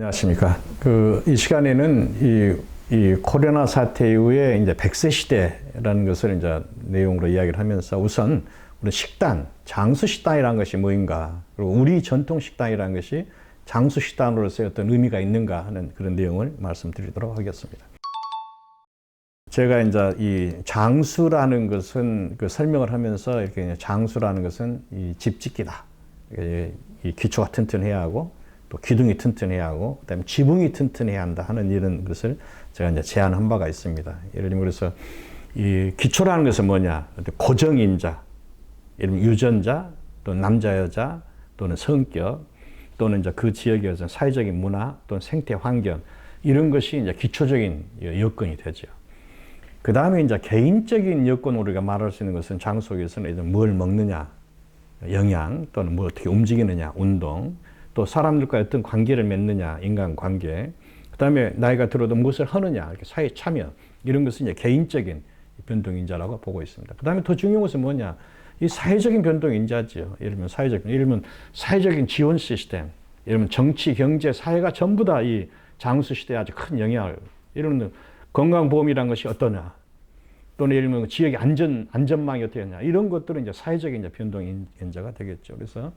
안녕하십니까. 그, 이 시간에는 이, 이 코로나 사태 이후에 이제 100세 시대라는 것을 이제 내용으로 이야기를 하면서 우선 우리 식단, 장수 식단이라는 것이 뭐인가, 그리고 우리 전통 식단이라는 것이 장수 식단으로서의 어떤 의미가 있는가 하는 그런 내용을 말씀드리도록 하겠습니다. 제가 이제 이 장수라는 것은 그 설명을 하면서 이렇게 장수라는 것은 이 집짓기다. 이 기초가 튼튼해야 하고 또 기둥이 튼튼해야 하고 그다음에 지붕이 튼튼해야 한다 하는 이런 것을 제가 이제 제안한 바가 있습니다. 예를 들면 그래서 이 기초라는 것은 뭐냐? 고정인자, 예를 유전자, 또 남자 여자, 또는 성격, 또는 이제 그 지역의 어떤 사회적인 문화, 또는 생태 환경 이런 것이 이제 기초적인 여건이 되죠. 그 다음에 이제 개인적인 여건 우리가 말할 수 있는 것은 장속에서는 뭘 먹느냐, 영양 또는 뭐 어떻게 움직이느냐, 운동, 또 사람들과 어떤 관계를 맺느냐, 인간 관계, 그 다음에 나이가 들어도 무엇을 하느냐, 이렇게 사회 참여, 이런 것은 이제 개인적인 변동인자라고 보고 있습니다. 그 다음에 더 중요한 것은 뭐냐, 이 사회적인 변동인자죠. 예를 들면 사회적, 예를 들면 사회적인 지원 시스템, 예를 들면 정치, 경제, 사회가 전부 다 이 장수 시대에 아주 큰 영향을, 예를 들면 건강보험이란 것이 어떠냐, 또는 예를 들면 지역의 안전, 안전망이 어떻게 하냐, 이런 것들은 이제 사회적인 변동인자가 되겠죠. 그래서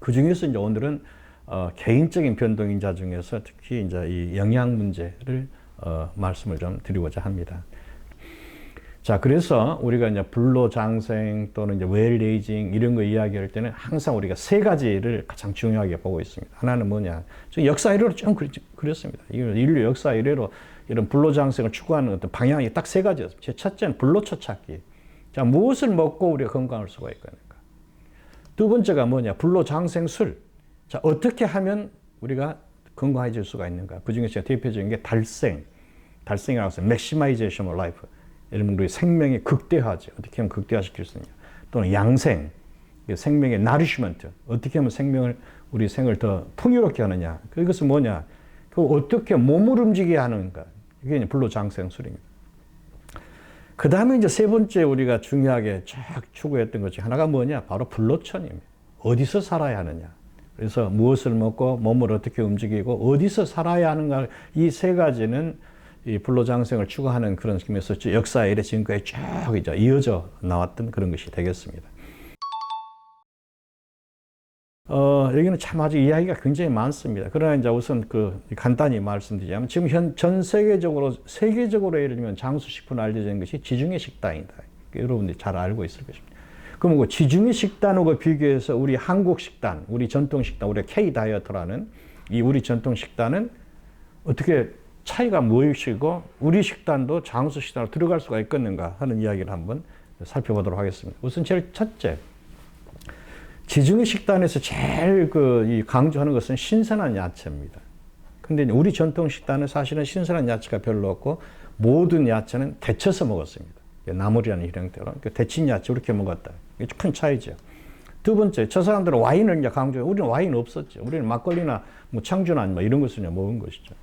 그 중에서 이제 오늘은 어, 개인적인 변동인자 중에서 특히 이제 이 영양 문제를 어, 말씀을 좀 드리고자 합니다. 자, 그래서 우리가 이제 불로장생 또는 이제 웰레이징 이런 거 이야기할 때는 항상 우리가 세 가지를 가장 중요하게 보고 있습니다. 하나는 뭐냐? 역사 이래로 좀 그렸습니다. 인류 역사 이래로 이런 불로장생을 추구하는 어떤 방향이 딱 세 가지였습니다. 제 첫째는 불로초 찾기. 자, 무엇을 먹고 우리가 건강할 수가 있거든요. 두 번째가 뭐냐? 불로장생술. 자, 어떻게 하면 우리가 건강해질 수가 있는가? 그 중에 제가 대표적인 게 달생. 달생이라고 해서 맥시마이제이션 오브 라이프. 들면 우리 생명의 극대화죠. 어떻게 하면 극대화시킬 수 있냐. 또는 양생. 생명의 나리시먼트. 어떻게 하면 생명을, 우리 생을 더 풍요롭게 하느냐. 그것은 뭐냐? 그 어떻게 몸을 움직여야 하는가. 이게 불로장생술입니다. 그 다음에 이제 세 번째 우리가 중요하게 쫙 추구했던 것이 하나가 뭐냐? 바로 불로천입니다. 어디서 살아야 하느냐? 그래서 무엇을 먹고 몸을 어떻게 움직이고 어디서 살아야 하는가 이 세 가지는 이 불로장생을 추구하는 그런 느낌에서 역사 이래 지금까지 쭉 이어져 나왔던 그런 것이 되겠습니다. 어, 여기는 참 아직 이야기가 굉장히 많습니다. 그러나 이제 우선 그 간단히 말씀드리자면 지금 현, 전 세계적으로, 세계적으로 예를 들면 장수식품 알려진 것이 지중해 식단이다. 여러분들이 잘 알고 있을 것입니다. 그럼 그 지중해 식단하고 비교해서 우리 한국 식단, 우리 전통 식단, 우리 K 다이어트라는 이 우리 전통 식단은 어떻게 차이가 무엇이고 우리 식단도 장수 식단으로 들어갈 수가 있겠는가 하는 이야기를 한번 살펴보도록 하겠습니다. 우선 제일 첫째, 지중해 식단에서 제일 그 강조하는 것은 신선한 야채입니다. 근데 우리 전통 식단은 사실은 신선한 야채가 별로 없고 모든 야채는 데쳐서 먹었습니다. 나물이라는 형태로. 그러니까 데친 야채 이렇게 먹었다. 이게 큰 차이죠. 두 번째, 저 사람들은 와인을 이제 강조해. 우리는 와인 없었죠. 우리는 막걸리나 뭐 창주나 뭐 이런 것을 먹은 것이죠.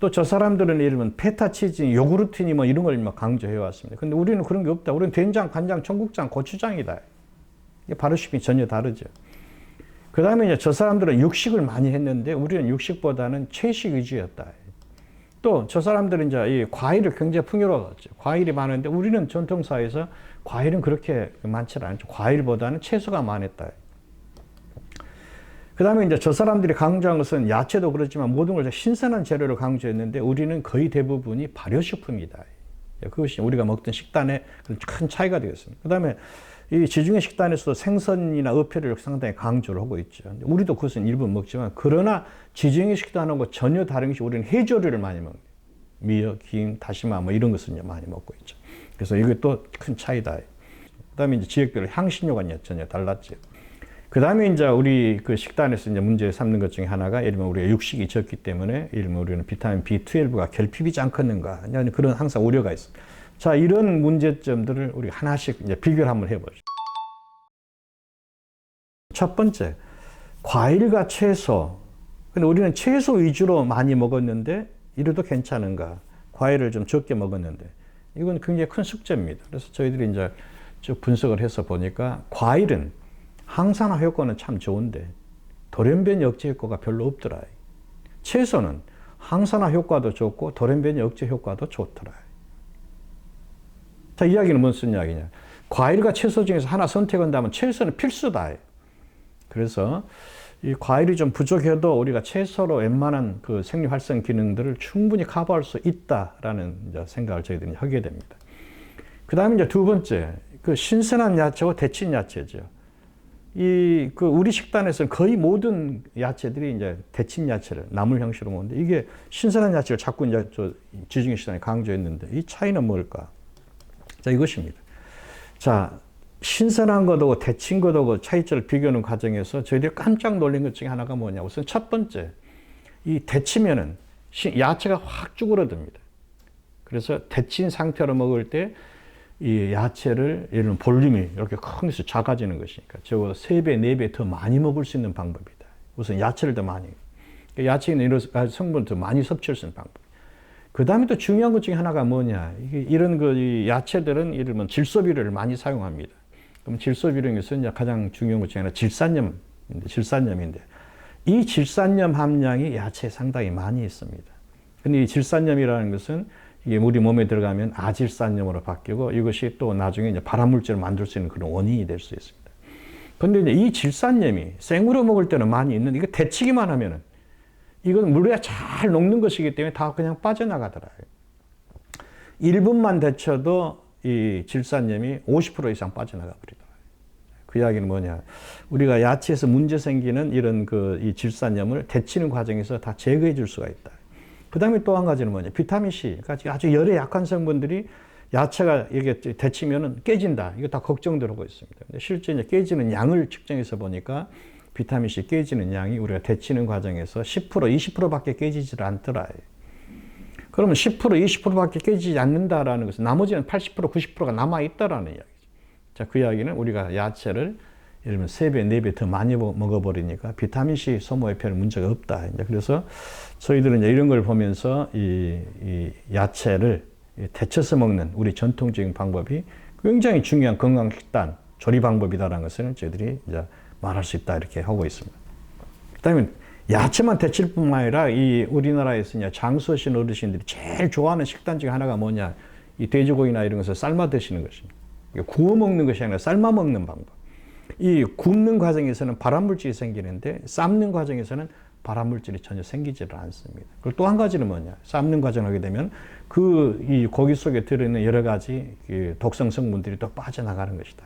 또 저 사람들은 예를 들면 페타 치즈, 요구르트니 뭐 이런 걸 강조해 왔습니다. 근데 우리는 그런 게 없다. 우리는 된장, 간장, 청국장, 고추장이다. 바르심이 전혀 다르죠. 그 다음에 이제 저 사람들은 육식을 많이 했는데 우리는 육식보다는 채식 위주였다. 또 저 사람들은 이제 이 과일을 굉장히 풍요로웠죠. 과일이 많은데 우리는 전통사에서 과일은 그렇게 많지 않죠. 과일보다는 채소가 많았다. 그 다음에 이제 저 사람들이 강조한 것은 야채도 그렇지만 모든 걸 신선한 재료를 강조했는데 우리는 거의 대부분이 발효식품이다. 그것이 우리가 먹던 식단의 큰 차이가 되겠습니다. 그 다음에 이 지중해 식단에서도 생선이나 어패를 상당히 강조를 하고 있죠. 우리도 그것은 일부 먹지만 그러나 지중해 식단하고 전혀 다른 것이 우리는 해조류를 많이 먹는 미역, 김, 다시마 뭐 이런 것을 많이 먹고 있죠. 그래서 이게 또 큰 차이다. 그다음에 이제 지역별로 향신료가 전혀 달랐죠. 그 다음에 이제 우리 그 식단에서 이제 문제 삼는 것 중에 하나가 예를 들면 우리가 육식이 적기 때문에 예를 들면 우리는 비타민 B12가 결핍이지 않겠는가 그런 항상 우려가 있습니다. 자, 이런 문제점들을 우리 하나씩 이제 비교를 한번 해보죠. 첫 번째, 과일과 채소. 근데 우리는 채소 위주로 많이 먹었는데 이래도 괜찮은가? 과일을 좀 적게 먹었는데 이건 굉장히 큰 숙제입니다. 그래서 저희들이 이제 쭉 분석을 해서 보니까 과일은 항산화 효과는 참 좋은데 돌연변 억제 효과가 별로 없더라. 채소는 항산화 효과도 좋고 돌연변이 억제 효과도 좋더라. 자, 이야기는 무슨 이야기냐? 과일과 채소 중에서 하나 선택한다면 채소는 필수다. 그래서 이 과일이 좀 부족해도 우리가 채소로 웬만한 그 생리 활성 기능들을 충분히 커버할 수 있다라는 생각을 저희들이 하게 됩니다. 그 다음에 이제 두 번째, 그 신선한 야채와 데친 야채죠. 이, 그 우리 식단에서는 거의 모든 야채들이 이제 데친 야채를 나물 형식으로 먹는데 이게 신선한 야채를 자꾸 이제 저 지중해 식단에 강조했는데 이 차이는 뭘까? 자, 이것입니다. 자, 신선한 것하고 데친 것하고 차이점을 비교하는 과정에서 저희들이 깜짝 놀란 것 중에 하나가 뭐냐. 우선 첫 번째, 이 데치면은 야채가 확 쭈그러듭니다. 그래서 데친 상태로 먹을 때 이 야채를 예를 들면 볼륨이 이렇게 큰 것이 작아지는 것이니까 저거 3배, 4배 더 많이 먹을 수 있는 방법이다. 우선 야채를 더 많이. 야채에 있는 이런 성분을 더 많이 섭취할 수 있는 방법. 그 다음에 또 중요한 것 중에 하나가 뭐냐. 이런 그 야채들은 예를 들면 질소비료를 많이 사용합니다. 그럼 질소비료는 이제 가장 중요한 것 중에 하나 질산염인데, 질산염인데, 이 질산염 함량이 야채에 상당히 많이 있습니다. 근데 이 질산염이라는 것은 이게 우리 몸에 들어가면 아질산염으로 바뀌고 이것이 또 나중에 이제 발암물질을 만들 수 있는 그런 원인이 될 수 있습니다. 근데 이제 이 질산염이 생으로 먹을 때는 많이 있는데 이거 데치기만 하면은 이건 물에 잘 녹는 것이기 때문에 다 그냥 빠져나가더라고요. 1분만 데쳐도 이 질산염이 50% 이상 빠져나가 버리더라고요. 그 이야기는 뭐냐. 우리가 야채에서 문제 생기는 이런 그 이 질산염을 데치는 과정에서 다 제거해 줄 수가 있다. 그 다음에 또 한 가지는 뭐냐. 비타민C. 그러니까 아주 열에 약한 성분들이 야채가 이게 데치면은 깨진다. 이거 다 걱정들하고 있습니다. 근데 실제 이제 깨지는 양을 측정해서 보니까 비타민C 깨지는 양이 우리가 데치는 과정에서 10% 20%밖에 깨지질 않더라. 그러면 10% 20%밖에 깨지지 않는다라는 것은 나머지는 80% 90%가 남아 있다라는 이야기죠. 자, 그 이야기는 우리가 야채를 예를 들면 3배, 4배 더 많이 먹어버리니까 비타민C 소모에 별 문제가 없다. 이제 그래서 저희들은 이제 이런 걸 보면서 이, 이 야채를 데쳐서 먹는 우리 전통적인 방법이 굉장히 중요한 건강 식단 조리 방법이다라는 것을 저희들이 이제 말할 수 있다 이렇게 하고 있습니다. 그다음에 야채만 데칠 뿐만 아니라 이 우리나라에서 이제 장수하신 어르신들이 제일 좋아하는 식단 중에 하나가 뭐냐 이 돼지고기나 이런 것을 삶아 드시는 것입니다. 구워 먹는 것이 아니라 삶아 먹는 방법. 이 굽는 과정에서는 발암물질이 생기는데 삶는 과정에서는 발암물질이 전혀 생기지를 않습니다. 그리고 또 한 가지는 뭐냐? 삶는 과정을 하게 되면 그 이 고기 속에 들어있는 여러 가지 그 독성 성분들이 또 빠져나가는 것이다.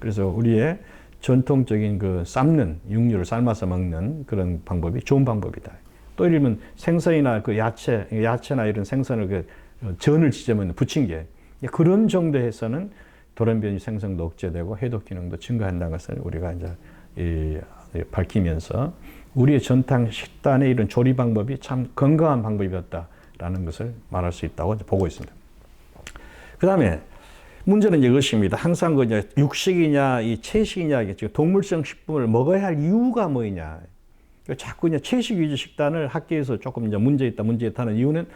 그래서 우리의 전통적인 그 삶는 육류를 삶아서 먹는 그런 방법이 좋은 방법이다. 또 들면 생선이나 그 야채, 야채나 이런 생선을 그 전을 지점은 부침개 그런 정도에서는 돌연변이 생성도 억제되고 해독 기능도 증가한다는 것을 우리가 이제 이, 밝히면서 우리의 전탕 식단의 이런 조리 방법이 참 건강한 방법이었다라는 것을 말할 수 있다고 보고 있습니다. 그 다음에 문제는 이것입니다. 항상 그 이제 육식이냐, 이 채식이냐, 이게 동물성 식품을 먹어야 할 이유가 뭐냐. 자꾸 이제 채식 위주 식단을 학계에서 조금 이제 문제 있다, 문제 있다는 이유는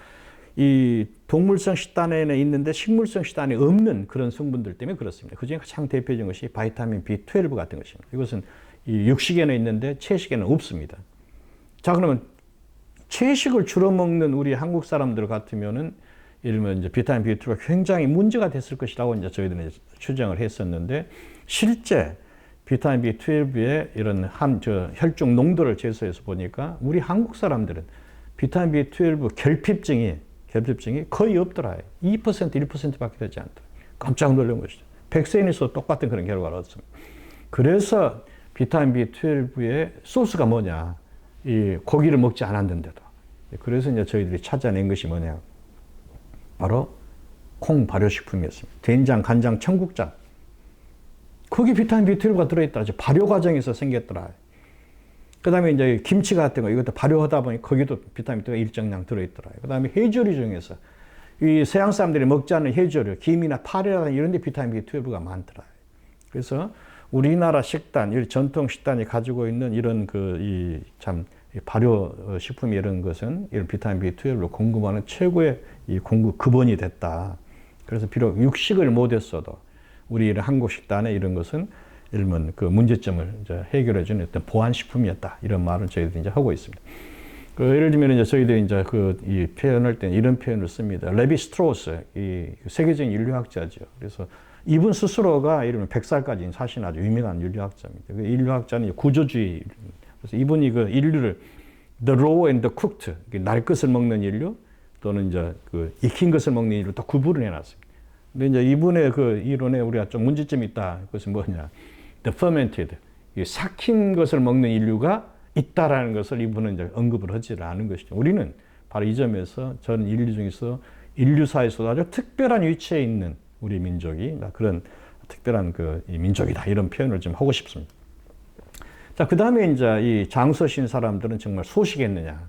이 동물성 식단에는 있는데 식물성 식단에 없는 그런 성분들 때문에 그렇습니다. 그 중에 가장 대표적인 것이 바이타민 B12 같은 것입니다. 이것은 이 육식에는 있는데 채식에는 없습니다. 자, 그러면 채식을 주로 먹는 우리 한국 사람들 같으면은 들면 이제 비타민 B2가 굉장히 문제가 됐을 것이라고 이제 저희들은 추정을 했었는데 실제 비타민 B12의 이런 한, 저, 혈중 농도를 재서해서 보니까 우리 한국 사람들은 비타민 B12 결핍증이 결핍증이 거의 없더라. 2% 1%밖에 되지 않더라. 깜짝 놀란 것이죠. 백세인에서 똑같은 그런 결과를 얻었습니다. 그래서 비타민 B12의 소스가 뭐냐? 이 고기를 먹지 않았는데도. 그래서 이제 저희들이 찾아낸 것이 뭐냐? 바로 콩 발효식품이었습니다. 된장, 간장, 청국장. 거기 비타민 B12가 들어있더라. 발효 과정에서 생겼더라. 그 다음에 이제 김치 같은 거 이것도 발효하다 보니 거기도 비타민 D가 일정량 들어있더라. 그 다음에 해조류 중에서 이 서양 사람들이 먹지 않는 해조류, 김이나 파리라든 이런 데 비타민 B12가 많더라. 그래서 우리나라 식단, 이 전통 식단이 가지고 있는 이런 그 이 참 발효 식품 이런 것은 이런 비타민 B12를 공급하는 최고의 이 공급 근원이 됐다. 그래서 비록 육식을 못했어도 우리 한국 식단의 이런 것은 일면 그 문제점을 이제 해결해 주는 어떤 보완 식품이었다. 이런 말을 저희들이 이제 하고 있습니다. 그 예를 들면 이제 저희들이 이제 그 이 표현할 때 이런 표현을 씁니다. 레비 스트로스 이 세계적인 인류학자죠. 그래서 이분 스스로가 이러면 100살까지 사실 아주 유명한 인류학자입니다. 그 인류학자는 구조주의. 그래서 이분이 그 인류를 the raw and the cooked 날 것을 먹는 인류 또는 이제 그 익힌 것을 먹는 인류 다 구분을 해놨습니다. 근데 이제 이분의 그 이론에 우리가 좀 문제점이 있다. 그것은 뭐냐? the fermented 이 삭힌 것을 먹는 인류가 있다라는 것을 이분은 이제 언급을 하지 않은 것이죠. 우리는 바로 이 점에서 저는 인류 중에서 인류사에서 아주 특별한 위치에 있는 우리 민족이 그런 특별한 그 민족이다 이런 표현을 좀 하고 싶습니다. 자, 그 다음에 이제 이 장서신 사람들은 정말 소식했느냐.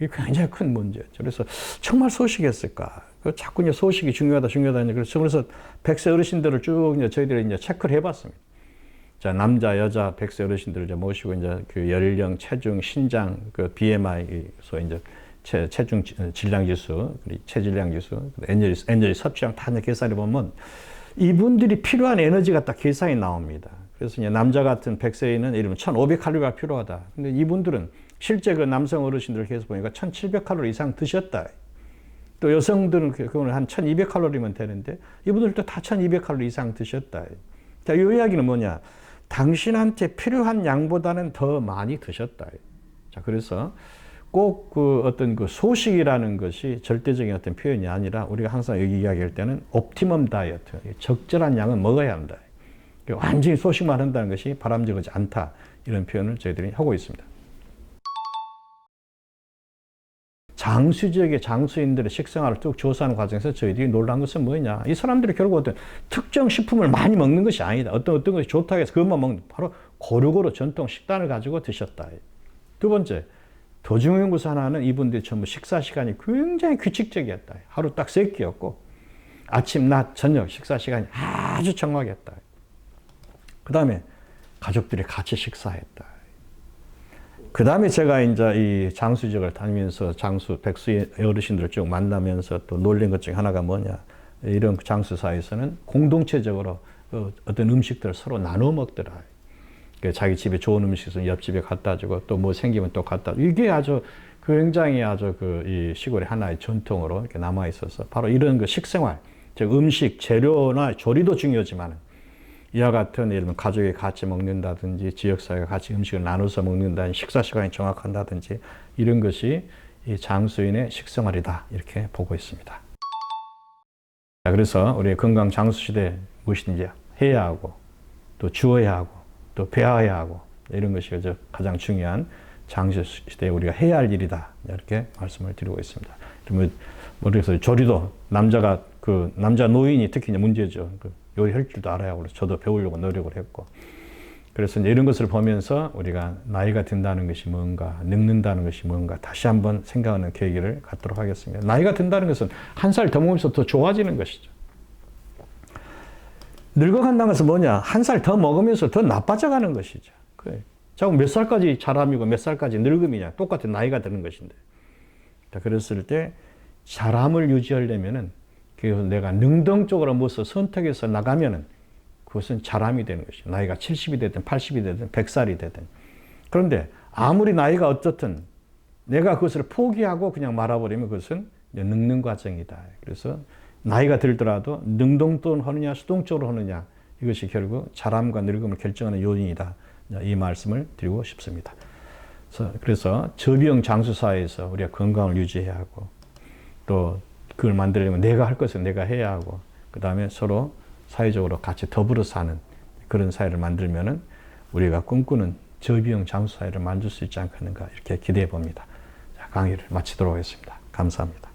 이게 굉장히 큰 문제죠. 그래서 정말 소식했을까? 그 자꾸 이제 소식이 중요하다, 중요하다. 그래서 그래서 백세 어르신들을 쭉 이제 저희들이 이제 체크를 해봤습니다. 자, 남자, 여자, 백세 어르신들을 이제 모시고 이제 그 연령, 체중, 신장, 그 BMI, 소 이제 체, 체중 질량 지수, 체질량 지수, 에너지, 에너지 섭취량 다 계산해 보면 이분들이 필요한 에너지가 딱 계산이 나옵니다. 그래서 이제 남자 같은 100세에는 이러면 1,500칼로리가 필요하다. 근데 이분들은 실제 그 남성 어르신들을 계속 보니까 1,700칼로리 이상 드셨다. 또 여성들은 그거는 한 1,200칼로리면 되는데 이분들도 다 1,200칼로리 이상 드셨다. 자, 이 이야기는 뭐냐? 당신한테 필요한 양보다는 더 많이 드셨다. 자, 그래서 꼭 그 어떤 그 소식이라는 것이 절대적인 어떤 표현이 아니라 우리가 항상 여기 이야기할 때는 옵티멈 다이어트, 적절한 양은 먹어야 한다. 완전히 소식만 한다는 것이 바람직하지 않다. 이런 표현을 저희들이 하고 있습니다. 장수 지역의 장수인들의 식생활을 쭉 조사하는 과정에서 저희들이 놀란 것은 뭐냐. 이 사람들이 결국 어떤 특정 식품을 많이 먹는 것이 아니다. 어떤 어떤 것이 좋다고 해서 그것만 먹는, 바로 고루고루 전통 식단을 가지고 드셨다. 두 번째, 더 중요한 것 하나는 이분들이 전부 식사 시간이 굉장히 규칙적이었다. 하루 딱 세 끼였고, 아침, 낮, 저녁 식사 시간이 아주 정확했다. 그 다음에 가족들이 같이 식사했다. 그 다음에 제가 이제 이 장수 지역을 다니면서 장수, 백수 어르신들을 쭉 만나면서 또 놀란 것 중에 하나가 뭐냐. 이런 장수사에서는 공동체적으로 그 어떤 음식들을 서로 나눠 먹더라. 자기 집에 좋은 음식 있으면 옆집에 갖다 주고 또 뭐 생기면 또 갖다 주고. 이게 아주 굉장히 아주 그 이 시골의 하나의 전통으로 이렇게 남아 있어서 바로 이런 그 식생활, 즉 음식, 재료나 조리도 중요하지만 이와 같은 예를 들면 가족이 같이 먹는다든지 지역사회가 같이 음식을 나눠서 먹는다든지 식사 시간이 정확한다든지 이런 것이 이 장수인의 식생활이다 이렇게 보고 있습니다. 자, 그래서 우리 건강 장수 시대 무엇이든지 해야 하고 또 주어야 하고 또 배워야 하고 이런 것이 가장 중요한 장수 시대에 우리가 해야 할 일이다 이렇게 말씀을 드리고 있습니다. 그러면 그래서 조리도 남자가 그 남자 노인이 특히 문제죠. 그 요리할 줄도 알아야 하고 저도 배우려고 노력을 했고 그래서 이런 것을 보면서 우리가 나이가 든다는 것이 뭔가 늙는다는 것이 뭔가 다시 한번 생각하는 계기를 갖도록 하겠습니다. 나이가 든다는 것은 한 살 더 먹으면서 더 좋아지는 것이죠. 늙어간다는 것은 뭐냐? 한 살 더 먹으면서 더 나빠져가는 것이죠. 그래. 자꾸 몇 살까지 자람이고 몇 살까지 늙음이냐? 똑같은 나이가 드는 것인데. 자, 그랬을 때 자람을 유지하려면은 그래서 내가 능동적으로 무엇을 선택해서 나가면은 그것은 자람이 되는 것이죠. 나이가 70이 되든 80이 되든 100살이 되든. 그런데 아무리 나이가 어떻든 내가 그것을 포기하고 그냥 말아버리면 그것은 늙는 과정이다. 그래서 나이가 들더라도 능동적으로 하느냐 수동적으로 하느냐 이것이 결국 자람과 늙음을 결정하는 요인이다. 이 말씀을 드리고 싶습니다. 그래서 저비용 장수사에서 우리가 건강을 유지해야 하고 또 그걸 만들려면 내가 할 것은 내가 해야 하고 그 다음에 서로 사회적으로 같이 더불어 사는 그런 사회를 만들면은 우리가 꿈꾸는 저비용 장수 사회를 만들 수 있지 않겠는가 이렇게 기대해 봅니다. 강의를 마치도록 하겠습니다. 감사합니다.